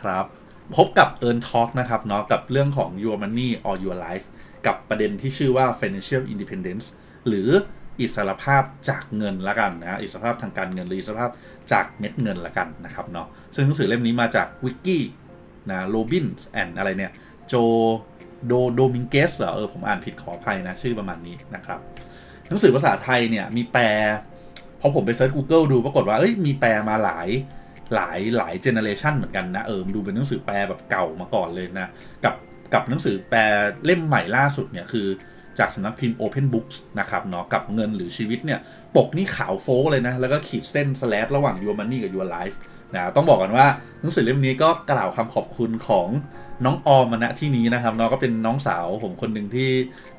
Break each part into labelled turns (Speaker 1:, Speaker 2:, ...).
Speaker 1: ครับ พบกับ Earn Talk นะครับเนาะกับเรื่องของ Your Money or Your Life กับประเด็นที่ชื่อว่า Financial Independence หรืออิสรภาพจากเงินละกันนะอิสรภาพทางการเงินหรืออิสรภาพจากเม็ดเงินละกันนะครับเนาะซึ่งหนังสือเล่มนี้มาจากวิกกี้นะโรบินแอนอะไรเนี่ยโจโดโดมิงเกสเหรอเออผมอ่านผิดขออภัยนะ ชื่อประมาณนี้นะครับหนังสือภาษาไทยเนี่ยมีแปลพอผมไปเซิร์ช Google ดูปรากฏว่าเอ้ยมีแปลมาหลาย หลายหลายเจเนเรชันเหมือนกันนะ เออดูเป็นหนังสือแปลแบบเก่ามาก่อนเลยนะ กับกับหนังสือแปลเล่มใหม่ล่าสุดเนี่ยคือจากสำนักพิมพ์ Open Books นะครับเนาะกับเงินหรือชีวิตเนี่ย ปกนี่ขาวโฟเลยนะ แล้วก็ขีดเส้นสแลดระหว่าง Your Money กับ Your Life นะต้องบอกกันว่าหนังสือเล่มนี้ก็กล่าวคำขอบคุณของน้องออมมาณที่นี้นะครับเนาะก็เป็นน้องสาวผมคนหนึ่งที่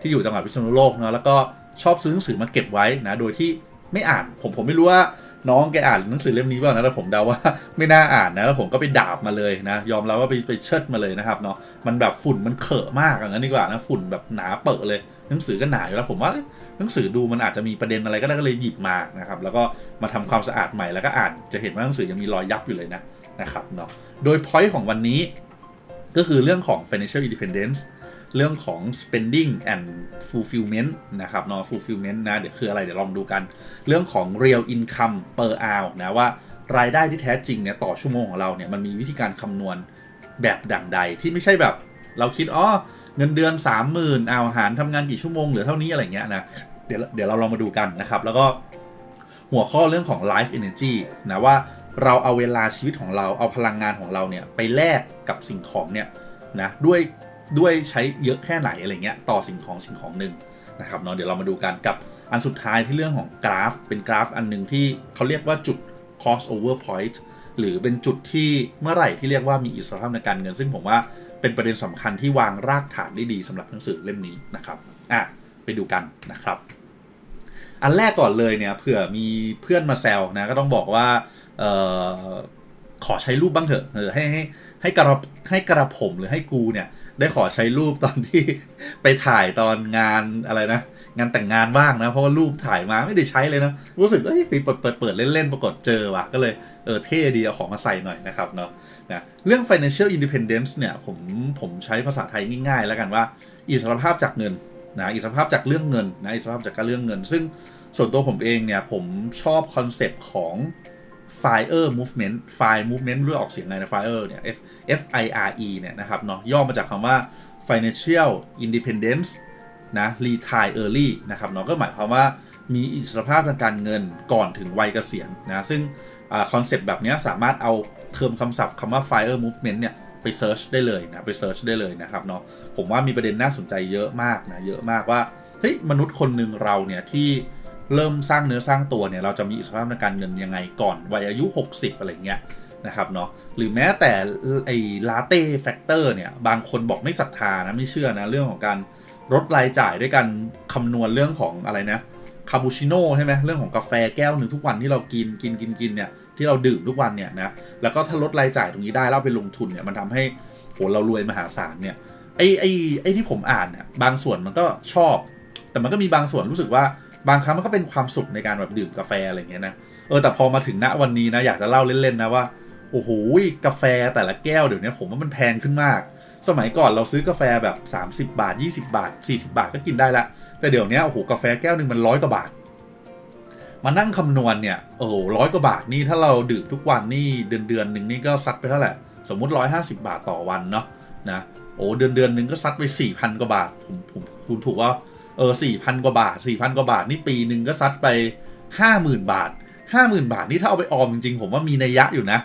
Speaker 1: ที่อยู่จังหวัดพิษณุโลกเนาะแล้วก็ชอบซื้อหนังสือมาเก็บไว้นะโดยที่ไม่อ่านผมผมไม่รู้ว่า น้องแกอ่านหนังสือเล่มนี้เปล่านะแต่ผมเดาว่าไม่น่าอ่านนะแล้วผมก็ไปดาบมาเลยนะยอมรับว่าไปไปเชิดมาเลยนะครับเนาะมันแบบฝุ่นมันเขอะมากอย่างนั้นดีกว่านะฝุ่นแบบหนาเปอะเลย หนังสือก็หนาอยู่แล้วผมว่าหนังสือดูมันอาจจะมีประเด็นอะไรก็ได้ก็เลยหยิบมานะครับแล้วก็มาทำความสะอาดใหม่แล้วก็อ่านจะเห็นว่าหนังสือยังมีรอยยับอยู่เลยนะนะครับเนาะโดย point ของวันนี้ก็คือเรื่องของ financial independence เรื่องของ spending and fulfillment นะครับเนาะ fulfillment นะ เดี๋ยวคืออะไร เดี๋ยวลองดูกัน เรื่องของ real income per hour นะว่ารายได้ที่แท้จริงเนี่ยต่อชั่วโมงของเราเนี่ยมันมีวิธีการคำนวณแบบดังใดที่ไม่ใช่แบบเราคิดอ๋อเงินเดือน 30,000เอาหารทำงานกี่ชั่วโมงเหลือเท่านี้อะไรเงี้ยนะเดี๋ยวเดี๋ยวเราลองมาดูกันนะครับ แล้วก็หัวข้อเรื่องของ life energy นะว่าเราเอาเวลาชีวิตของเราเอาพลังงานของเราเนี่ยไปแลกกับสิ่งของเนี่ยนะด้วย ด้วยใช้เยอะแค่ไหนอะไรเงี้ยต่อสิ่งของสิ่งของหนึ่งนะครับเนาะเดี๋ยวเรามาดูกันกับอันสุดท้ายที่เรื่องของกราฟ เป็นกราฟอันหนึ่งที่เขาเรียกว่าจุด crossover point หรือเป็นจุดที่เมื่อไหร่ที่เรียกว่ามีอิสรภาพในการเงิน ซึ่งผมว่าเป็นประเด็นสำคัญที่วางรากฐานได้ดีสำหรับหนังสือเล่มนี้นะครับอะไปดูกันนะครับ อันแรกก่อนเลยเนี่ยเผื่อมีเพื่อนมาแซวนะก็ต้องบอกว่าออขอใช้รูปบ้างเถอะเออให้ให้ให้กระให้กระผมหรือให้กูเนี่ย ได้ขอใช้รูปตอนที่ไปถ่ายตอนงานอะไรนะ งานแต่งงานบ้างนะ เพราะว่ารูปถ่ายมาไม่ได้ใช้เลยนะ รู้สึกเอ้ยเปิดเปิดเปิดเล่นๆ ปรากฏเจอว่ะ ก็เลยเออเท่ดี เอาของมาใส่หน่อยนะครับเนาะนะเรื่อง financial independence เนี่ยผมผมใช้ภาษาไทยง่ายๆ แล้วกันว่า อิสรภาพจากเงินนะอิสรภาพจากเรื่องเงินนะอิสรภาพจากการเรื่องเงิน ซึ่งส่วนตัวผมเองเนี่ยผมชอบคอนเซปต์ของ fire movement fire movement เรื่องออกเสียงไงนะ fire เนี่ย F F I R E เนี่ยนะครับเนาะย่อมาจากคำว่า financial independence นะ retire early นะครับเนาะก็หมายความว่ามีอิสรภาพทางการเงินก่อนถึงวัยเกษียณนะ ซึ่งคอนเซปต์แบบนี้สามารถเอาเทอมคำศัพท์คำว่า fire movement เนี่ยไปเซิร์ชได้เลยนะ ไปเซิร์ชได้เลยนะครับเนาะผมว่ามีประเด็นน่าสนใจเยอะมากนะ เยอะมากว่าเฮ้ยมนุษย์คนหนึ่งเราเนี่ยที่ เริ่มสร้างเนื้อสร้างตัวเนี่ยเราจะมีอิสรภาพในการเงินยังไงก่อนวัยอายุ 60 อะไรเงี้ยนะครับเนาะหรือแม้แต่ไอ้ลาเต้แฟกเตอร์เนี่ยบางคนบอกไม่ศรัทธานะไม่เชื่อนะเรื่องของการลดรายจ่ายด้วยการคำนวณเรื่องของอะไรนะคาปูชิโน่ใช่ไหมเรื่องของกาแฟแก้วหนึ่งทุกวันที่เรากินกินกินกินเนี่ยที่เราดื่มทุกวันเนี่ยนะแล้วก็ถ้าลดรายจ่ายตรงนี้ได้แล้วไปลงทุนเนี่ยมันทำให้โหเรารวยมหาศาลเนี่ยไอ้ไอ้ไอ้ที่ผมอ่านเนี่ยบางส่วนมันก็ชอบ แต่มันก็มีบางส่วนรู้สึกว่า บางครั้งมันก็เป็นความสุขในการแบบดื่มกาแฟอะไรเงี้ยนะเออแต่พอมาถึงณวันนี้นะอยากจะเล่าเล่นๆนะว่าโอ้โหกาแฟแต่ละแก้วเดี๋ยวนี้ผมว่ามันแพงขึ้นมาก สมัยก่อนเราซื้อกาแฟแบบ 30 บาท 20 บาท 40 บาทก็กินได้ละ แต่เดี๋ยวนี้โอ้โหกาแฟแก้วหนึ่งมันร้อยกว่าบาท มานั่งคำนวณเนี่ยโอ้โหร้อยกว่าบาทนี่ถ้าเราดื่มทุกวันนี่เดือนเดือนหนึ่งนี่ก็ซัดไปเท่าไหร่สมมุติ 150 บาทต่อวันเนาะนะโอ้เดือนเดือนหนึ่งก็ซัดไป 4,000 กว่าบาทผมผมคุณถูกว่า เออสี่พันกว่าบาทสี่พันกว่าบาทนี่ปีหนึ่งก็ซัดไปห้าหมื่นบาทห้าหมื่นบาทนี่ถ้าเอาไปออมจริงๆ ผมว่ามีนัยยะอยู่นะ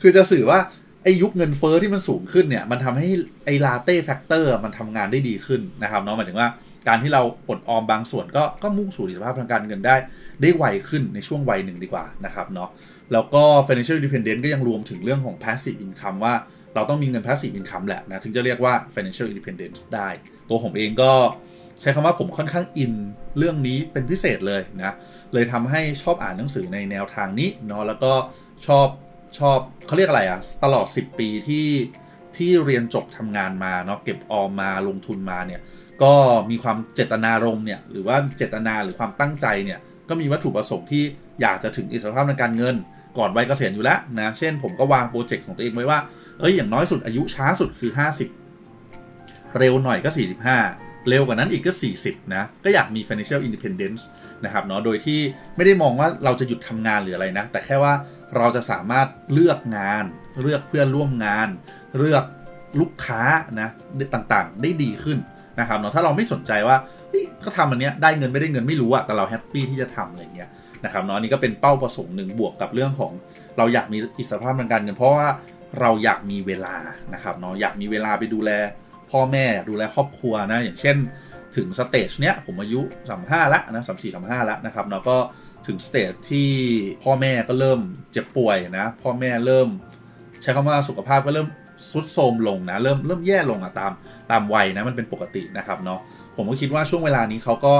Speaker 1: คือจะสื่อว่าไอ้ยุคเงินเฟอ้อที่มันสูงขึ้นเนี่ย มันทำให้ไอ้ลาเต้แฟกเตอร์มันทำงานได้ดีขึ้นนะครับเนาะหมายถึงว่าการที่เราอดออมบางส่วนก็ก็มุ่งสู่อิสรภาพทางการเงินได้ ได้ไวขึ้นในช่วงวัยหนึ่งดีกว่านะครับเนาะแล้วก็ financial independence ก็ยังรวมถึงเรื่องของ passive income ว่าเราต้องมีเงิน passive income แหละนะถึงจะเรียกว่า financial independence ได้ ตัวผมเองก็ ใช้คำว่าผมค่อนข้างอินเรื่องนี้เป็นพิเศษเลยนะ เลยทำให้ชอบอ่านหนังสือในแนวทางนี้เนาะแล้วก็ชอบชอบเขาเรียกอะไรอะตลอด 10 ปีที่ที่เรียนจบทำงานมาเนาะเก็บออมมาลงทุนมาเนี่ยก็มีความเจตนารมณ์เนี่ยหรือว่าเจตนาหรือความตั้งใจเนี่ยก็มีวัตถุประสงค์ที่อยากจะถึงอิสรภาพในการเงิน ก่อนวัยเกษียณอยู่แล้วนะเช่นผมก็วางโปรเจกต์ของตัวเองไว้ว่าเอ้ยอย่างน้อยสุดอายุช้าสุดคือ 50 เร็วหน่อยก็ 45 เร็วกว่านั้นอีกก็ 40 นะ ก็อยากมี financial independence นะครับเนาะ โดยที่ไม่ได้มองว่าเราจะหยุดทำงานหรืออะไรนะ แต่แค่ว่าเราจะสามารถเลือกงาน เลือกเพื่อนร่วมงาน เลือกลูกค้านะต่างๆ ได้ดีขึ้นนะครับเนาะ ถ้าเราไม่สนใจว่าก็ทำอันเนี้ยได้เงินไม่ได้เงินไม่รู้อะแต่เราแฮปปี้ที่จะทำอะไรเงี้ยนะครับเนาะนี่ก็เป็นเป้าประสงค์หนึ่งบวกกับเรื่องของเราอยากมีอิสรภาพทางการเงินเพราะว่าเราอยากมีเวลานะครับเนาะอยากมีเวลาไปดูแล พ่อแม่ดูแลครอบครัวนะอย่างเช่น ถึงสเตจเนี้ยผมอายุ35แล้วนะ34 35แล้วนะครับเนาะก็ถึงสเตจที่พ่อแม่ก็เริ่มเจ็บป่วยนะพ่อแม่เริ่ม ใช้คำว่าสุขภาพก็เริ่มสุดโทรมลงนะเริ่มเริ่มแย่ลงอะตามตามวัยนะมันเป็นปกตินะครับเนาะผมก็คิดว่าช่วงเวลานี้เขาก็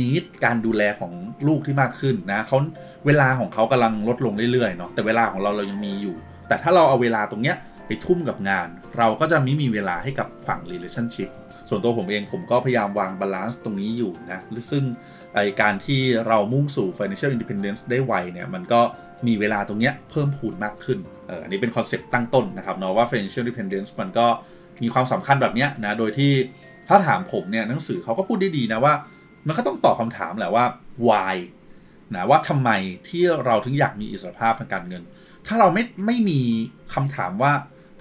Speaker 1: นิดการดูแลของลูกที่มากขึ้นนะเขาเวลาของเขากำลังลดลงเรื่อยๆเนาะแต่เวลาของเราเรายังมีอยู่ แต่ถ้าเราเอาเวลาตรงเนี้ย ไปทุ่มกับงาน เราก็จะไม่มีเวลาให้กับฝั่ง relationship ส่วนตัวผมเองผมก็พยายามวางบาลานซ์ตรงนี้อยู่นะซึ่งไอการที่เรามุ่งสู่ financial independence ได้ไวเนี่ยมันก็มีเวลาตรงเนี้ยเพิ่มพูนมากขึ้นเอออันนี้เป็นคอนเซปต์ตั้งต้นนะครับเนาะว่า financial independence มันก็มีความสำคัญแบบเนี้ยนะโดยที่ถ้าถามผมเนี่ยหนังสือเขาก็พูดได้ดีนะว่า มันก็ต้องตอบคำถามแหละว่า why นะว่าทำไมที่เราถึงอยากมีอิสรภาพทางการเงิน ถ้าเราไม่ไม่มีคำถามว่า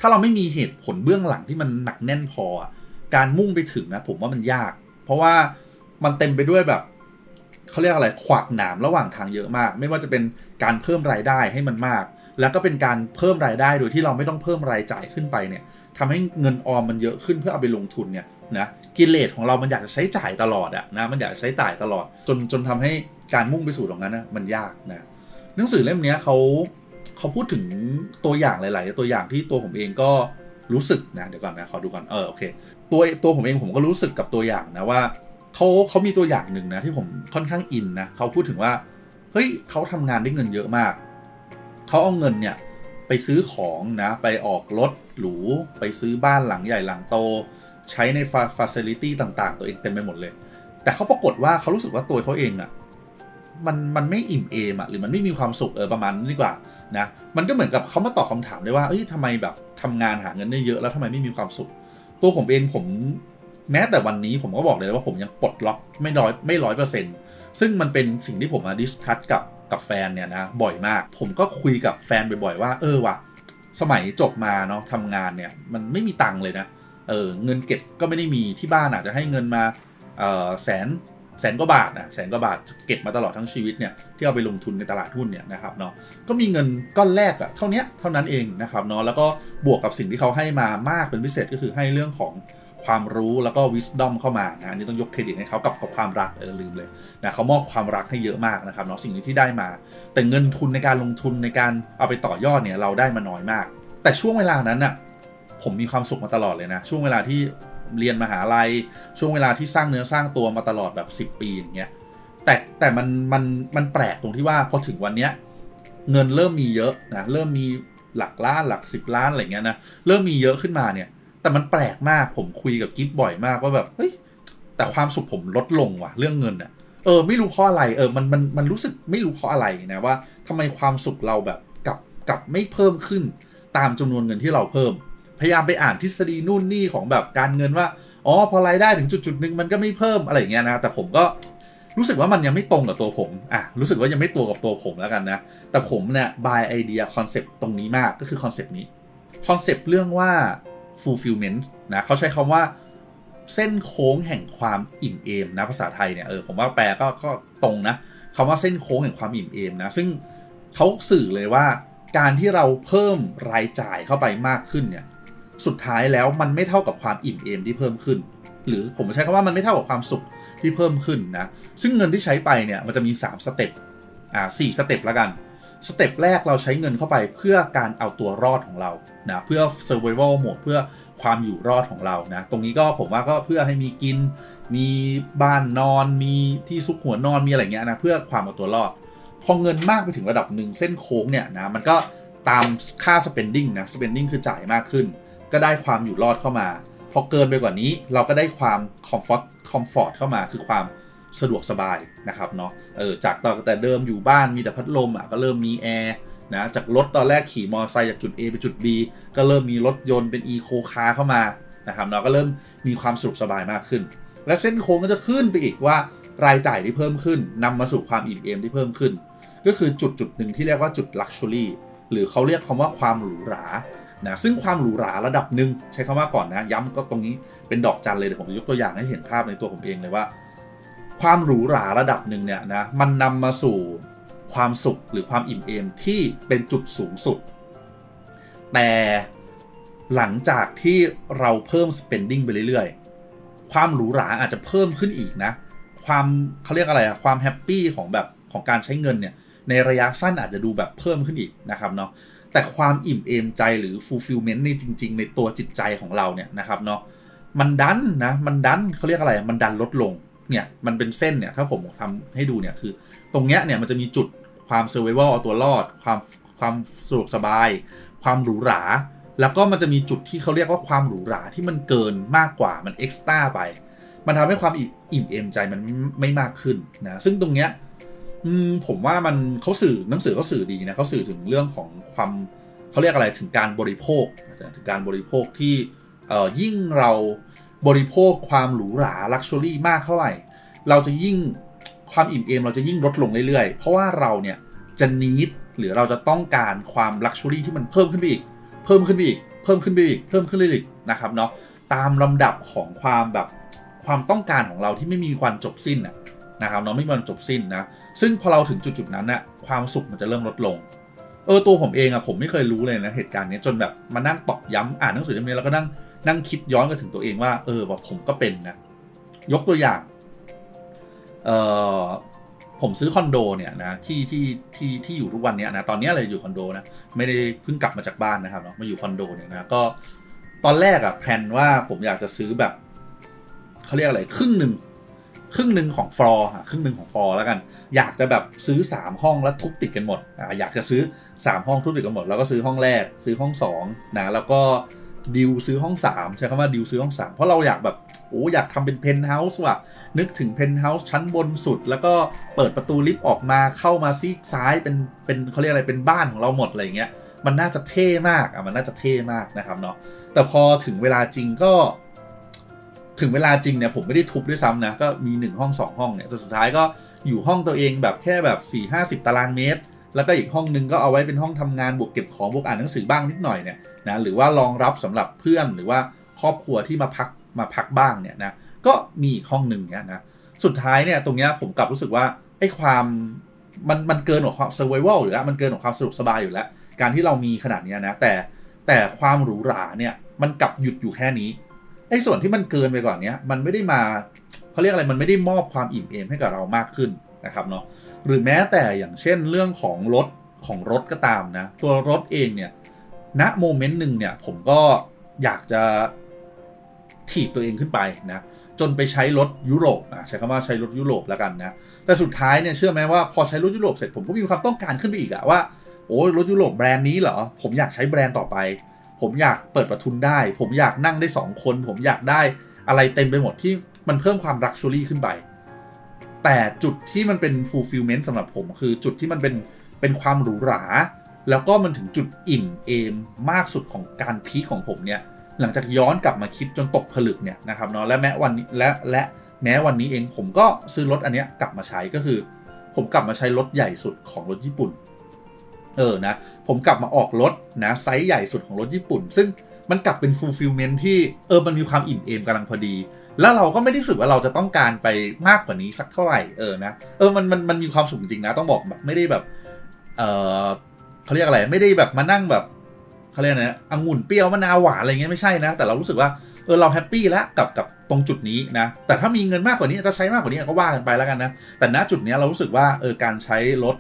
Speaker 1: ถ้าเราไม่มีเหตุผลเบื้องหลังที่มันหนักแน่นพอ การมุ่งไปถึงนะผมว่ามันยาก เพราะว่ามันเต็มไปด้วยแบบเขาเรียกอะไรขวากหนามระหว่างทางเยอะมาก ไม่ว่าจะเป็นการเพิ่มรายได้ให้มันมาก แล้วก็เป็นการเพิ่มรายได้โดยที่เราไม่ต้องเพิ่มรายจ่ายขึ้นไปเนี่ยทำให้เงินออมมันเยอะขึ้นเพื่อเอาไปลงทุนเนี่ยนะกิเลสของเรามันอยากจะใช้จ่ายตลอดอะนะมันอยากจะใช้จ่ายตลอด จนจนทำให้การมุ่งไปสู่ตรงนั้นนะมันยากนะหนังสือเล่มนี้เขา เขาพูดถึงตัวอย่างหลาย ๆ ตัวอย่างที่ตัวผมเองก็รู้สึกนะเดี๋ยวก่อนนะขอดูก่อนเออโอเคตัวตัวผมเองผมก็รู้สึกกับตัวอย่างนะว่าเขาเขามีตัวอย่างหนึ่งนะที่ผมค่อนข้างอินนะเขาพูดถึงว่าเฮ้ยเขาทำงานได้เงินเยอะมากเขาเอาเงินเนี่ยไปซื้อของนะไปออกรถหรูไปซื้อบ้านหลังใหญ่หลังโต ใช้ในฟาซิลิตี้ต่าง ๆ ตัวเองเต็มไปหมดเลย แต่เขาปรากฏว่าเขารู้สึกว่าตัวเขาเองอะ มันมันไม่อิ่มเอมอะหรือมันไม่มีความสุขเออประมาณนี้ดีกว่านะมันก็เหมือนกับเขามาตอบคาถามได้ว่าเอ้ยทำไมแบบทำงานหาเงินได้เยอะแล้วทำไมไม่มีความสุข ตัวผมเองผมแม้แต่วันนี้ผมก็บอกเลยว่าผมยังปลดล็อกไม่ร้อยไม่ร้อยเปอร์เซ็นต์ซึ่งมันเป็นสิ่งที่ผมมาดิสคัตกับกับแฟนเนี่ยนะบ่อยมาก ผมก็คุยกับแฟนบ่อยๆว่าเออว่ะสมัยจบมาเนาะทำงานเนี่ยมันไม่มีตังค์เลยนะเออเงินเก็บก็ไม่ได้มีที่บ้านอาจจะให้เงินมาเออแสน แสนกว่าบาทนะแสนกว่าบาทเก็บมาตลอดทั้งชีวิตเนี่ยที่เอาไปลงทุนในตลาดหุ้นเนี่ยนะครับเนาะก็มีเงินก้อนแรกอะเท่านี้เท่านั้นเองนะครับเนาะแล้วก็บวกกับสิ่งที่เขาให้มามากเป็นพิเศษก็คือให้เรื่องของความรู้แล้วก็ wisdom เข้ามานะอันนี้ต้องยกเครดิตให้เขากับกับความรักเออลืมเลยนะเขามอบความรักให้เยอะมากนะครับเนาะสิ่งนี้ที่ได้มา แต่เงินทุนในการลงทุนในการเอาไปต่อยอดเนี่ยเราได้มาน้อยมาก แต่ช่วงเวลานั้นอะผมมีความสุขมาตลอดเลยนะช่วงเวลาที่ เรียนมหาลัย ช่วงเวลาที่สร้างเนื้อสร้างตัวมาตลอดแบบ 10 ปีอย่างเงี้ยแต่แต่มันมันมันแปลกตรงที่ว่าพอถึงวันเนี้ยเงินเริ่มมีเยอะนะเริ่มมีหลักล้านหลักสิบล้านอะไรเงี้ยนะเริ่มมีเยอะขึ้นมาเนี่ย แต่มันแปลกมากผมคุยกับกิฟบ่อยมากว่าแบบเฮ้ยแต่ความสุขผมลดลงว่ะเรื่องเงินอะเออไม่รู้เพราะอะไรเออมันมันมันรู้สึกไม่รู้เพราะอะไรนะว่าทำไมความสุขเราแบบกับกับไม่เพิ่มขึ้นตามจำนวนเงินที่เราเพิ่ม พยายามไปอ่านทฤษฎีนู่นนี่ของแบบการเงินว่า อ๋อ พอรายได้ถึงจุดจุดหนึ่งมันก็ไม่เพิ่มอะไรเงี้ยนะ แต่ผมก็รู้สึกว่ามันยังไม่ตรงกับตัวผม อะ รู้สึกว่ายังไม่ตัวกับตัวผมแล้วกันนะ แต่ผมเนี่ยบายไอเดียคอนเซปต์ตรงนี้มากก็คือคอนเซปต์นี้ คอนเซปต์เรื่องว่า fulfillment นะเขาใช้คำว่าเส้นโค้งแห่งความอิ่มเอมนะภาษาไทยเนี่ยเออผมว่าแปลก็ก็ตรงนะคำว่าเส้นโค้งแห่งความอิ่มเอมนะซึ่งเขาสื่อเลยว่าการที่เราเพิ่มรายจ่ายเข้าไปมากขึ้นเนี่ย สุดท้ายแล้วมันไม่เท่ากับความอิ่มเอมที่เพิ่มขึ้น หรือผมใช้คำว่ามันไม่เท่ากับความสุขที่เพิ่มขึ้นนะซึ่งเงินที่ใช้ไปเนี่ยมันจะมี 3 สเต็ปอ่าสี่สเต็ปแล้วกันสเต็ปแรกเราใช้เงินเข้าไปเพื่อการเอาตัวรอดของเรานะเพื่อ survival mode เพื่อความอยู่รอดของเรานะตรงนี้ก็ผมว่าก็เพื่อให้มีกิน มีบ้านนอน มีที่ซุกหัวนอนมีอะไรเงี้ยนะเพื่อความเอาตัวรอด พอเงินมากไปถึงระดับหนึ่งเส้นโค้งเนี่ยนะมันก็ตามค่า spending นะ spending คือจ่ายมากขึ้น ก็ได้ความอยู่รอดเข้ามา พอเกินไปกว่านี้เราก็ได้ความ comfort comfort เข้ามาคือความสะดวกสบายนะครับเนาะเออจากตอนแต่เดิมอยู่บ้านมีแต่พัดลมอะก็เริ่มมีแอร์นะจากรถตอนแรกขี่มอเตอร์ไซค์จากจุด A ไปจุด B ก็เริ่มมีรถยนต์เป็น e โคคาร์เข้ามานะครับเราก็เริ่มมีความสะดวกสบายมากขึ้น และเส้นโค้งก็จะขึ้นไปอีกว่ารายจ่ายที่เพิ่มขึ้นนำมาสู่ความอิ่มเอมที่เพิ่มขึ้น ก็คือจุดจุดหนึ่งที่เรียกว่าจุดลักชัวรี่หรือเขาเรียกคำว่าความหรูหรา นะซึ่งความหรูหราระดับหนึ่งใช้คำว่าก่อนนะย้ำก็ตรงนี้เป็นดอกจันเลยเดี๋ยวผมจะยกตัวอย่างให้เห็นภาพในตัวผมเองเลยว่า ความหรูหราระดับหนึ่งเนี่ยนะมันนำมาสู่ความสุขหรือความอิ่มเอมที่เป็นจุดสูงสุด แต่หลังจากที่เราเพิ่ม spending ไปเรื่อยๆ ความหรูหราอาจจะเพิ่มขึ้นอีกนะ ความเขาเรียกอะไรอะความแฮปปี้ของแบบของการใช้เงินเนี่ยในระยะสั้นอาจจะดูแบบเพิ่มขึ้นอีกนะครับเนาะ แต่ความอิ่มเอมใจหรือ fulfillment ในจริง ๆ ในตัวจิตใจของเราเนี่ยนะครับเนาะมันดันนะมันดันเขาเรียกอะไรมันดันลดลงเนี่ยมันเป็นเส้นเนี่ยถ้าผมทำให้ดูเนี่ยคือตรงเนี้ยเนี่ยมันจะมีจุดความ survival เอาตัวรอด ความความสะดวกสบาย ความหรูหรา แล้วก็มันจะมีจุดที่เขาเรียกว่าความหรูหราที่มันเกินมากกว่ามันเอ็กซ์ต้าไป มันทำให้ความอิ่มเอมใจมันไม่มากขึ้นนะซึ่งตรงเนี้ย ผมว่ามันเขาสื่อหนังสือเขาสื่อดีนะเขาสื่อถึงเรื่องของความเขาเรียกอะไรถึงการบริโภคถึงการบริโภคที่เอ่อยิ่งเราบริโภคความหรูหราลักชัวรี่มากเท่าไหร่ เราจะยิ่งความอิ่มเอมเราจะยิ่งลดลงเรื่อยๆ เพราะว่าเราเนี่ยจะนิดหรือเราจะต้องการความลักชัวรี่ที่มันเพิ่มขึ้นไปอีก เพิ่มขึ้นไปอีก เพิ่มขึ้นไปอีก เพิ่มขึ้นเรื่อยๆนะครับเนาะตามลำดับของความแบบความต้องการของเราที่ไม่มีวันจบสิ้นอะ นะครับเนาะไม่มีวันจบสิ้นนะซึ่งพอเราถึงจุดๆนั้นน่ะความสุขมันจะเริ่มลดลงเออตัวผมเองอะผมไม่เคยรู้เลยนะเหตุการณ์นี้จนแบบมานั่งตอกย้ำอ่านหนังสือเล่มนี้แล้วก็นั่งนั่งคิดย้อนกันถึงตัวเองว่า เออว่าผมก็เป็นนะยกตัวอย่างเออผมซื้อคอนโดเนี่ยนะที่ที่ที่ที่อยู่ทุกวันเนี้นะตอนนี้เลยอยู่คอนโดนะไม่ได้เพิ่งกลับมาจากบ้านนะครับเนาะมาอยู่คอนโดเนี่ยนะก็ตอนแรกอะแพลนว่าผมอยากจะซื้อแบบเขาเรียกอะไรครึ่งหนึ่ง ครึ่งหนึ่งของฟลอร์ครึ่งหนึ่งของฟลอร์แล้วกัน อยากจะแบบซื้อ 3 ห้องแล้วทุบติดกันหมดอ่าอยากจะซื้อ 3 ห้องทุบติดกันหมด แล้วก็ซื้อห้องแรก ซื้อห้อง2นะแล้วก็ดิวซื้อห้อง 3 ใช้คำว่าดิวซื้อห้อง 3 เพราะเราอยากแบบโอ้อยากทำเป็นเพนท์เฮาส์ว่ะนึกถึงเพนท์เฮาส์ชั้นบนสุด แล้วก็เปิดประตูลิฟต์ออกมาเข้ามาซีกซ้ายเป็นเป็นเขาเรียกอะไรเป็นบ้านของเราหมดอะไรเงี้ยมันน่าจะเท่มากอะมันน่าจะเท่มากนะครับเนาะแต่พอถึงเวลาจริงก็ ถึงเวลาจริงเนี่ยผมไม่ได้ทุบด้วยซ้ำนะก็มี1ห้อง2 ห้องเนี่ยแต่สุดท้ายก็อยู่ห้องตัวเองแบบแค่แบบ4 5 0ตารางเมตร แล้วก็อีกห้องนึงก็เอาไว้เป็นห้องทำงานบวกเก็บของบวกอ่านหนังสือบ้างนิดหน่อยเนี่ยนะหรือว่ารองรับสำหรับเพื่อนหรือว่าครอบครัวที่มาพักมาพักบ้างเนี่ยนะก็มีอีกห้องหนึ่งเนี่ยนะสุดท้ายเนี่ยตรงเนี้ยผมกลับรู้สึกว่าไอ้ความมันมันเกินกว่าความ survival อยู่แล้วมันเกินกว่าความสะดวกสบายอยู่แล้ว การที่เรามีขนาดนี้นะแต่แต่ความหรูหราเนี่ยมันกลับหยุดอยู่แค่นี้ ไอ้ส่วนที่มันเกินไปก่อนเนี้ยมันไม่ได้มาเขาเรียกอะไรมันไม่ได้มอบความอิ่มเอมให้กับเรามากขึ้นนะครับเนาะหรือแม้แต่อย่างเช่นเรื่องของรถของรถก็ตามนะ ตัวรถเองเนี่ยณโมเมนต์หนึ่งเนี่ยผมก็อยากจะถีบตัวเองขึ้นไปนะจนไปใช้รถยุโรปนะใช้คำว่าใช้รถยุโรปแล้วกันนะแต่สุดท้ายเนี่ยเชื่อไหมว่าพอใช้รถยุโรปเสร็จผมก็มีความต้องการขึ้นไปอีกอะว่าโอ้ยรถยุโรปแบรนด์นี้เหรอผมอยากใช้แบรนด์ต่อไป ผมอยากเปิดประทุนได้ ผมอยากนั่งได้ 2 คน ผมอยากได้อะไรเต็มไปหมดที่มันเพิ่มความรักชูรี่ขึ้นไป แต่จุดที่มันเป็น fulfillment สำหรับผมคือจุดที่มันเป็นเป็นความหรูหรา แล้วก็มันถึงจุดอิ่มเอมมากสุดของการพีคของผมเนี่ยหลังจากย้อนกลับมาคิดจนตกผลึกเนี่ยนะครับเนาะและแม้วันนี้และและแม้วันนี้เองผมก็ซื้อรถอันเนี้ยกลับมาใช้ก็คือ ผมกลับมาใช้รถใหญ่สุดของรถญี่ปุ่น เออนะผมกลับมาออกรถนะไซส์ใหญ่สุดของรถญี่ปุ่น ซึ่งมันกลับเป็นฟูลฟิลเมนที่เออมันมีความอิ่มเอมกำลังพอดี แล้วเราก็ไม่ได้รู้สึกว่าเราจะต้องการไปมากกว่านี้สักเท่าไหร่เออนะเออมันมันมันมีความสุขจริงนะต้องบอกแบบไม่ได้แบบเออเขาเรียกอะไรไม่ได้แบบมานั่งแบบเขาเรียกนะองุ่นเปรี้ยวมะนาวหวานอะไรเงี้ยไม่ใช่นะ แต่เรารู้สึกว่าเออเราแฮปปี้แล้วกับกับตรงจุดนี้นะ แต่ถ้ามีเงินมากกว่านี้จะใช้มากกว่านี้ก็ว่ากันไปแล้วกันนะ แต่ณจุดนี้เรารู้สึกว่าเออการใช้รถ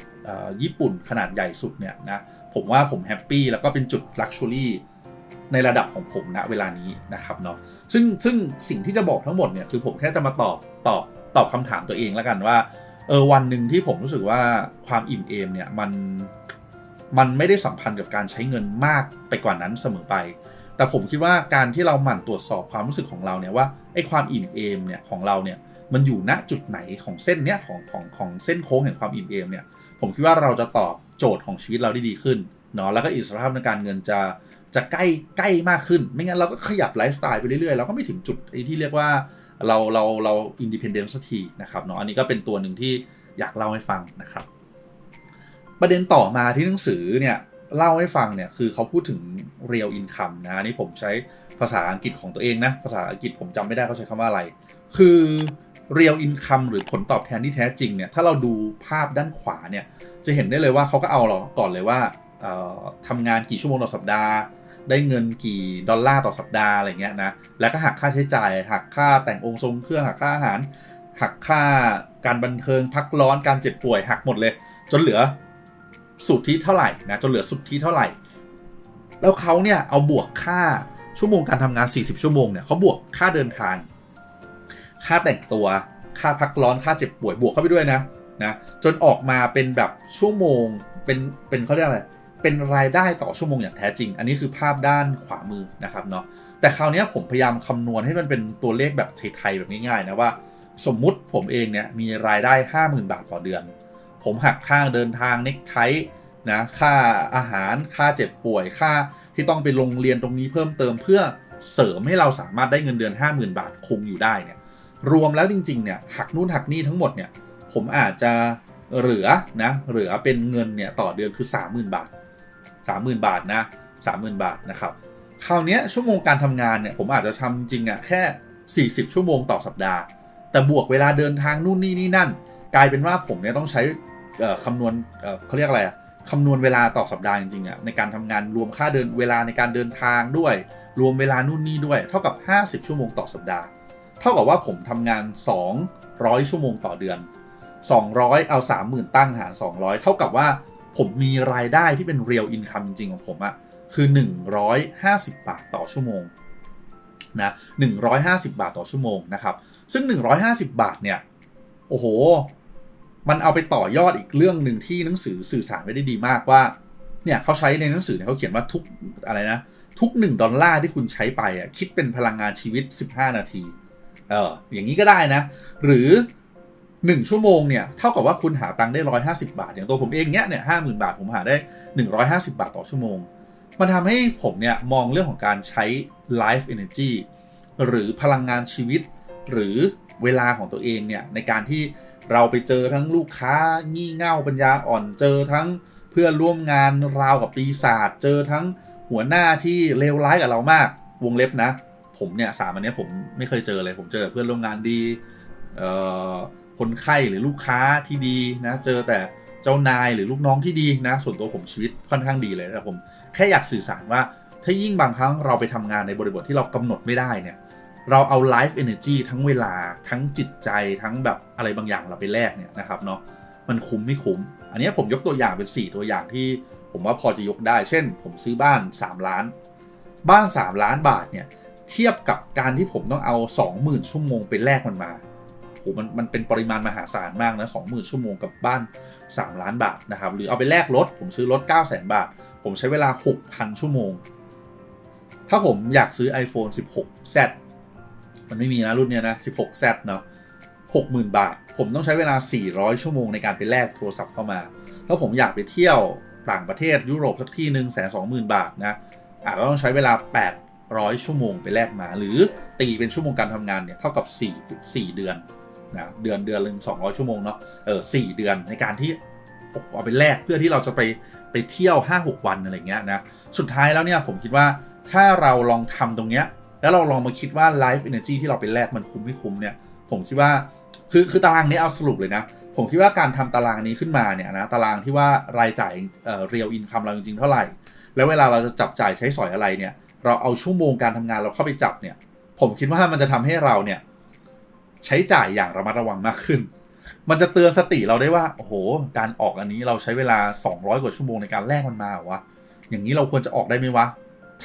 Speaker 1: ญี่ปุ่นขนาดใหญ่สุดเนี่ยนะผมว่าผมแฮปปี้แล้วก็เป็นจุดลักชัวรี่ในระดับของผมณเวลานี้นะครับเนาะซึ่งซึ่งสิ่งที่จะบอกทั้งหมดเนี่ยคือผมแค่จะมาตอบตอบตอบคำถามตัวเองแล้วกันว่าเออวันหนึ่งที่ผมรู้สึกว่าความอิ่มเอมเนี่ยมันมันไม่ได้สัมพันธ์กับการใช้เงินมากไปกว่านั้นเสมอไป แต่ผมคิดว่าการที่เราหมั่นตรวจสอบความรู้สึกของเราเนี่ยว่าไอ้ความอิ่มเอมเนี่ยของเราเนี่ย มันอยู่ณจุดไหนของเส้นเนี้ยของของของเส้นโค้งแห่งความอิ่มเอมเนี่ยผมคิดว่าเราจะตอบโจทย์ของชีวิตเราได้ดีขึ้นเนาะแล้วก็อิสรภาพในการเงินจะจะใกล้ใกล้มากขึ้น ไม่งั้นเราก็ขยับไลฟ์สไตล์ไปเรื่อยๆเราก็ไม่ถึงจุดที่เรียกว่าเราเราเราอินดิเพนเดนซ์สักทีนะครับเนาะอันนี้ก็เป็นตัวหนึ่งที่อยากเล่าให้ฟังนะครับ ประเด็นต่อมาที่หนังสือเนี่ยเล่าให้ฟังเนี่ยคือเขาพูดถึง real income นะนนี้ผมใช้ภาษาอังกฤษของตัวเองนะ ภาษาอังกฤษผมจำไม่ได้เขาใช้คำว่าอะไร คือ real income หรือผลตอบแทนที่แท้จริงเนี่ยถ้าเราดูภาพด้านขวาเนี่ยจะเห็นได้เลยว่าเขาก็เอาเราก่อนเลยว่าทำงานกี่ชั่วโมงต่อสัปดาห์ ได้เงินกี่ดอลลาร์ต่อสัปดาห์อะไรเงี้ยนะแล้วก็หักค่าใช้จ่าย หักค่าแต่งองค์ทรงเครื่องหักค่าอาหาร หักค่าการบันเทิงพักร้อนการเจ็บป่วยหักหมดเลย จนเหลือสุทธิเท่าไหร่นะจนเหลือสุทธิเท่าไหร่ แล้วเขาเนี่ยเอาบวกค่าชั่วโมงการทำงาน 40 ชั่วโมงเนี่ยเขาบวกค่าเดินทาง ค่าแต่งตัว ค่าพักร้อน ค่าเจ็บป่วยบวกเข้าไปด้วยนะนะจนออกมาเป็นแบบชั่วโมงเป็นเป็นเขาเรียกอะไรเป็นรายได้ต่อชั่วโมงอย่างแท้จริง อันนี้คือภาพด้านขวามือนะครับเนาะแต่คราวนี้ผมพยายามคำนวณให้มันเป็นตัวเลขแบบไทยๆแบบง่ายๆนะว่า สมมุติผมเองเนี่ยมีรายได้ 50,000 บาทต่อเดือน ผมหักค่าเดินทางเน็กไทนะค่าอาหารค่าเจ็บป่วยค่าที่ต้องไปโรงเรียนตรงนี้เพิ่มเติมเพื่อเสริมให้เราสามารถได้เงินเดือน 50,000 บาทคงอยู่ได้เนี่ย รวมแล้วจริงๆเนี่ยหักนู่นหักนี่ทั้งหมดเนี่ยผมอาจจะเหลือนะเหลือเป็นเงินเนี่ยต่อเดือนคือ 30,000 บาท 30,000 บาทนะ30,000 บาทนะครับคราวนี้ชั่วโมงการทำงานเนี่ยผมอาจจะทำจริงอะ่ะแค่ 40 ชั่วโมงต่อสัปดาห์ แต่บวกเวลาเดินทางนู่นนี่นี่นั่น กลายเป็นว่าผมเนี่ยต้องใช้คำนวณเขาเรียกอะไรอะคำนวณเวลาต่อสัปดาห์จริงๆอะในการทำงานรวมค่าเดินเวลาในการเดินทางด้วย รวมเวลานู่นนี่ด้วย เท่ากับ 50 ชั่วโมงต่อสัปดาห์ เท่ากับว่าผมทำงาน 200 ชั่วโมงต่อเดือน 200 เอา 30,000 ตั้งหาร 200 เท่ากับว่าผมมีรายได้ที่เป็น real income จริง ๆ ของผมอะคือ 150 บาทต่อชั่วโมงนะ150 บาทต่อชั่วโมงนะครับ ซึ่ง 150 บาทเนี่ย โอ้โห มันเอาไปต่อยอดอีกเรื่องหนึ่งที่หนังสือสื่อสารไว้ได้ดีมากว่า เนี่ยเขาใช้ในหนังสือเนี่ยเขาเขียนว่าทุกอะไรนะ ทุก 1 ดอลลาร์ที่คุณใช้ไปอะคิดเป็นพลังงานชีวิต 15 นาที เอออย่างนี้ก็ได้นะ หรือ 1 ชั่วโมงเนี่ยเท่ากับว่าคุณหาตังค์ได้ 150 บาท อย่างตัวผมเองเนี้ยเนี่ยห้าหมื่นบาทผมหาได้ 150 บาทต่อชั่วโมง มันทำให้ผมเนี่ยมองเรื่องของการใช้ life energy หรือพลังงานชีวิต หรือเวลาของตัวเองเนี่ยในการที่เราไปเจอทั้งลูกค้างี่เง่าปัญญาอ่อนเจอทั้งเพื่อนร่วมงานราวกับปีศาจเจอทั้งหัวหน้าที่เลวร้ายกับเรามากวงเล็บนะ ผมเนี่ยสามอันนี้ผมไม่เคยเจอเลยผมเจอเพื่อนร่วมงานดีคนไข้หรือลูกค้าที่ดีนะเจอแต่เจ้านายหรือลูกน้องที่ดีนะส่วนตัวผมชีวิตค่อนข้างดีเลยแต่ผมแค่อยากสื่อสารว่าถ้ายิ่งบางครั้งเราไปทำงานในบริบทที่เรากำหนดไม่ได้เนี่ยเราเอา life energy ทั้งเวลาทั้งจิตใจทั้งแบบอะไรบางอย่างเราไปแลกเนี่ยนะครับเนาะมันคุ้มไม่คุ้ม อันนี้ผมยกตัวอย่างเป็น 4 ตัวอย่างที่ผมว่าพอจะยกได้ เช่น ผมซื้อบ้าน 3 ล้าน บ้าน 3 ล้านบาทเนี่ย เทียบกับการที่ผมต้องเอา 20,000 ชั่วโมงไปแลกมันมาโหมันมันเป็นปริมาณมหาศาลมากนะ20,000 ชั่วโมงกับบ้าน 3 ล้านบาทนะครับ หรือเอาไปแลกรถ ผมซื้อรถ9 0 0 0 0 บาท ผมใช้เวลา 6,000 ชั่วโมง ถ้าผมอยากซื้อ iPhone 16 Z มันไม่มีนะรุ่นเนี้ยนะ 16Z เนาะ60,000 บาท ผมต้องใช้เวลา 400 ชั่วโมงในการไปแลกโทรศัพท์เข้ามา ถ้าผมอยากไปเที่ยวต่างประเทศยุโรปสักที่หนึ่งแสนสองหมื่นบาทนะอาจจะต้องใช้เวลา 800 ชั่วโมงไปแลกมา หรือตีเป็นชั่วโมงการทำงานเนี่ยเท่ากับ 4 4 เดือนนะเดือนเดือนหนึ่ง200 ชั่วโมงเนาะเออ4เดือนในการที่เอาไปแลกเพื่อที่เราจะไปไปเที่ยว 5-6 วันอะไรเงี้ยนะสุดท้ายแล้วเนี่ยผมคิดว่าถ้าเราลองทำตรงเนี้ยแล้วเราลองมาคิดว่า life energy ที่เราไปแลกมันคุ้มไม่คุ้มเนี่ยผมคิดว่าคือคือตารางนี้เอาสรุปเลยนะ ผมคิดว่าการทำตารางนี้ขึ้นมาเนี่ยนะตารางที่ว่ารายจ่ายเอ่อ real income เราจริงๆเท่าไหร่ แล้วเวลาเราจะจับจ่ายใช้สอยอะไรเนี่ย เราเอาชั่วโมงการทำงานเราเข้าไปจับเนี่ย ผมคิดว่ามันจะทำให้เราเนี่ย ใช้จ่ายอย่างระมัดระวังมากขึ้น มันจะเตือนสติเราได้ว่า โอ้โห การออกอันนี้เราใช้เวลา 200 กว่าชั่วโมงในการแลกมันมาวะ อย่างนี้เราควรจะออกได้ไหมวะ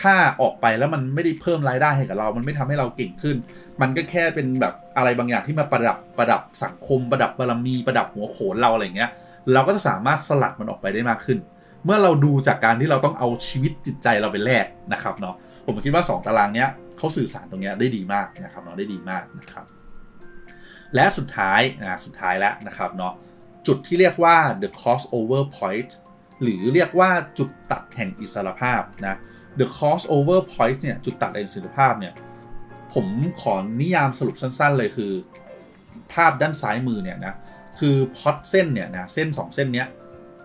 Speaker 1: ถ้าออกไปแล้วมันไม่ได้เพิ่มรายได้ให้กับเรา มันไม่ทำให้เราเก่งขึ้น มันก็แค่เป็นแบบอะไรบางอย่างที่มาประดับประดับสังคม ประดับบารมีประดับหัวโขนเราอะไรเงี้ย เราก็จะสามารถสลัดมันออกไปได้มากขึ้น เมื่อเราดูจากการที่เราต้องเอาชีวิตจิตใจเราไปแลกนะครับเนาะผมคิดว่า 2 ตารางเนี้ยเขาสื่อสารตรงเนี้ยได้ดีมากนะครับเนาะได้ดีมากนะครับ และสุดท้ายนะสุดท้ายแล้วนะครับเนาะจุดที่เรียกว่า the crossover point หรือเรียกว่าจุดตัดแห่งอิสรภาพนะ the crossover point เนี่ยจุดตัดแห่งอิสรภาพเนี่ยผมขอนิยามสรุปสั้น ๆ เลยคือ ภาพด้านซ้ายมือเนี่ยนะคือพอตเส้นเนี่ยนะเส้น 2 เส้นเนี้ย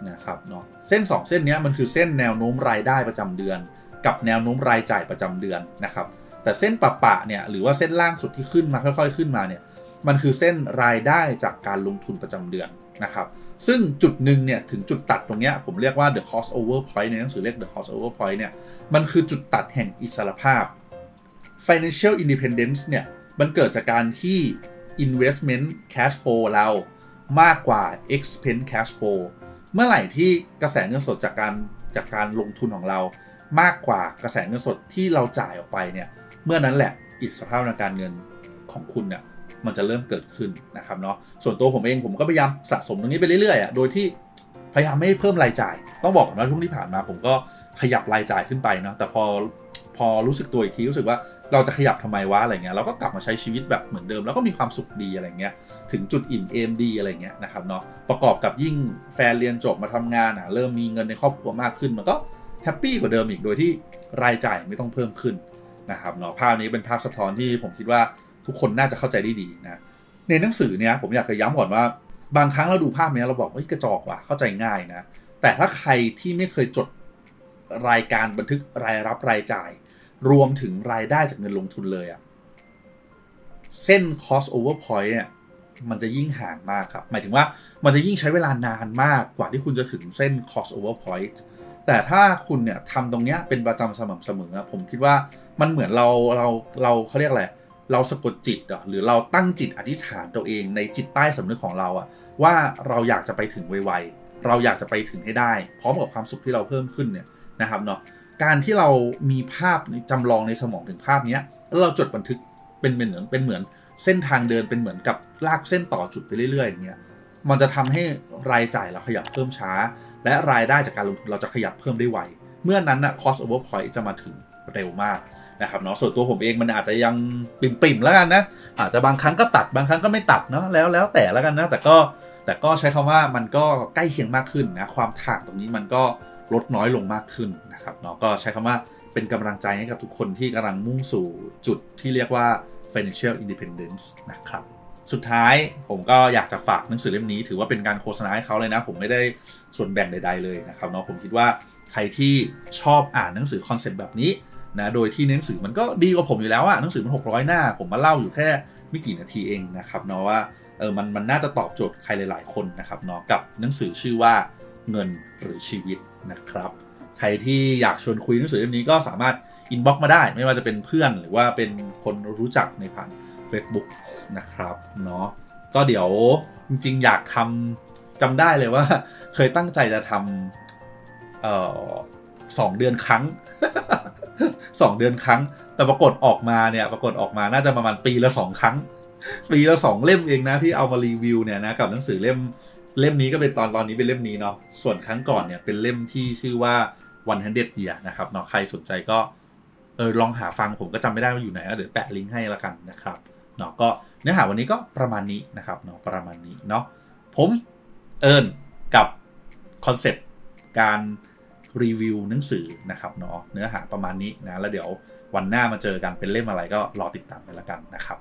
Speaker 1: นะครับเนาะเส้น 2 เส้นนี้มันคือเส้นแนวโน้มรายได้ประจำเดือน กับแนวโน้มรายจ่ายประจำเดือนนะครับแต่เส้นปะปะเนี่ยหรือว่าเส้นล่างสุดที่ขึ้นมาค่อย ๆ ขึ้นมาเนี่ยมันคือเส้นรายได้จากการลงทุนประจำเดือนนะครับซึ่งจุดหนึ่งเนี่ยถึงจุดตัดตรงเนี้ยผมเรียกว่า the crossover point ในหนังสือเรียก the crossover point เนี่ยมันคือจุดตัดแห่งอิสรภาพ financial independence เนี่ยมันเกิดจากการที่ investment cash flow เรามากกว่า expense cash flow เมื่อไหร่ที่กระแสเงินสดจากการจากการลงทุนของเรามากกว่ากระแสเงินสดที่เราจ่ายออกไปเนี่ยเมื่อนั้นแหละอิสรภาพทางการเงินของคุณเนี่ยมันจะเริ่มเกิดขึ้นนะครับเนาะส่วนตัวผมเองผมก็พยายามสะสมตรงนี้ไปเรื่อยๆอะโดยที่พยายามไม่เพิ่มรายจ่าย ต้องบอกก่อนว่าช่วงที่ผ่านมา ผมก็ขยับรายจ่ายขึ้นไปเนาะแต่พอพอรู้สึกตัวอีกทีรู้สึกว่า เราจะขยับทำไมวะอะไรเงี้ยเราก็กลับมาใช้ชีวิตแบบเหมือนเดิม แล้วก็มีความสุขดีอะไรเงี้ยถึงจุดอิ่มเอมดีอะไรเงี้ยนะครับเนาะประกอบกับยิ่งแฟนเรียนจบมาทำงานอะเริ่มมีเงินในครอบครัวมากขึ้นมันก็แฮปปี้กว่าเดิมอีกโดยที่รายจ่ายไม่ต้องเพิ่มขึ้นนะครับเนาะภาพนี้เป็นภาพสะท้อนที่ผมคิดว่าทุกคนน่าจะเข้าใจได้ดีนะในหนังสือเนี่ยผมอยากจะย้ำก่อนว่า บางครั้งเราดูภาพเนี้ยเราบอกว่ากระจอกว่ะเข้าใจง่ายนะแต่ถ้าใครที่ไม่เคยจดรายการบันทึกรายรับรายจ่าย รวมถึงรายได้จากเงินลงทุนเลยอะเส้น cost over point เนี่ยมันจะยิ่งห่างมากครับ หมายถึงว่ามันจะยิ่งใช้เวลานานมากกว่าที่คุณจะถึงเส้น cost over point แต่ถ้าคุณเนี่ยทำตรงเนี้ยเป็นประจำสม่ำเสมอผมคิดว่ามันเหมือนเราเราเราเขาเรียกอะไรเราสะกดจิตหรือเราตั้งจิตอธิษฐานตัวเองในจิตใต้สำนึกของเราอะว่าเราอยากจะไปถึงไวๆเราอยากจะไปถึงให้ได้ พร้อมกับความสุขที่เราเพิ่มขึ้นเนี่ยนะครับเนาะ การที่เรามีภาพจำลองในสมองถึงภาพเนี้ยแล้วเราจดบันทึกเป็นเหมือนเป็นเหมือนเส้นทางเดินเป็นเหมือนกับลากเส้นต่อจุดไปเรื่อยๆอย่างเงี้ยมันจะทำให้รายจ่ายเราขยับเพิ่มช้า และรายได้จากการลงทุนเราจะขยับเพิ่มได้ไว เมื่อนั้นนะ cost over point จะมาถึงเร็วมากนะครับเนาะส่วนตัวผมเองมันอาจจะยังปิ่มๆแล้วกันนะอาจจะบางครั้งก็ตัดบางครั้งก็ไม่ตัดเนาะแล้วแล้วแต่แล้วกันนะแต่ก็แต่ก็ใช้คำว่ามันก็ใกล้เคียงมากขึ้นนะความถ่างตรงนี้มันก็ ลดน้อยลงมากขึ้นนะครับเนาะก็ใช้คำว่าเป็นกำลังใจให้กับทุกคนที่กำลังมุ่งสู่จุดที่เรียกว่า financial independence นะครับสุดท้ายผมก็อยากจะฝากหนังสือเล่มนี้ ถือว่าเป็นการโฆษณาให้เขาเลยนะ ผมไม่ได้ส่วนแบ่งใด ๆ เลยนะครับเนาะผมคิดว่าใครที่ชอบอ่านหนังสือคอนเซ็ปต์แบบนี้นะโดยที่หนังสือมันก็ดีกว่าผมอยู่แล้วอะหนังสือมัน 600 หน้า ผมมาเล่าอยู่แค่ไม่กี่นาทีเองนะครับเนาะว่าเออมันมันน่าจะตอบโจทย์ใครหลาย ๆ คนนะครับเนาะกับหนังสือชื่อว่า เงินหรือชีวิตนะครับ ใครที่อยากชวนคุยหนังสือเล่มนี้ก็สามารถอินบ็อกมาได้ ไม่ว่าจะเป็นเพื่อนหรือว่าเป็นคนรู้จักในผ่าน Facebook นะครับเนาะก็เดี๋ยวจริงๆ อยากทำจำได้เลยว่า เคยตั้งใจจะทำเอ่อสองเดือนครั้งสองเดือนครั้ง แต่ปรากฏออกมาเนี่ยปรากฏออกมาน่าจะประมาณปีละสองครั้ง ปีละสองเล่มเองนะที่เอามารีวิวเนี่ยนะกับหนังสือเล่ม เล่มนี้ก็เป็นตอนตอนนี้เป็นเล่มนี้เนาะส่วนครั้งก่อนเนี่ยเป็นเล่มที่ชื่อว่า one hundred year นะครับเนาะใครสนใจก็เออลองหาฟังผมก็จำไม่ได้ว่าอยู่ไหนเดี๋ยวแปะลิงก์ให้ละกันนะครับเนาะก็เนื้อหาวันนี้ก็ประมาณนี้นะครับเนาะประมาณนี้เนาะผมเอิญกับคอนเซปต์การรีวิวหนังสือนะครับเนาะเนื้อหาประมาณนี้นะแล้วเดี๋ยววันหน้ามาเจอกันเป็นเล่มอะไรก็รอติดตามกันละกันนะครับ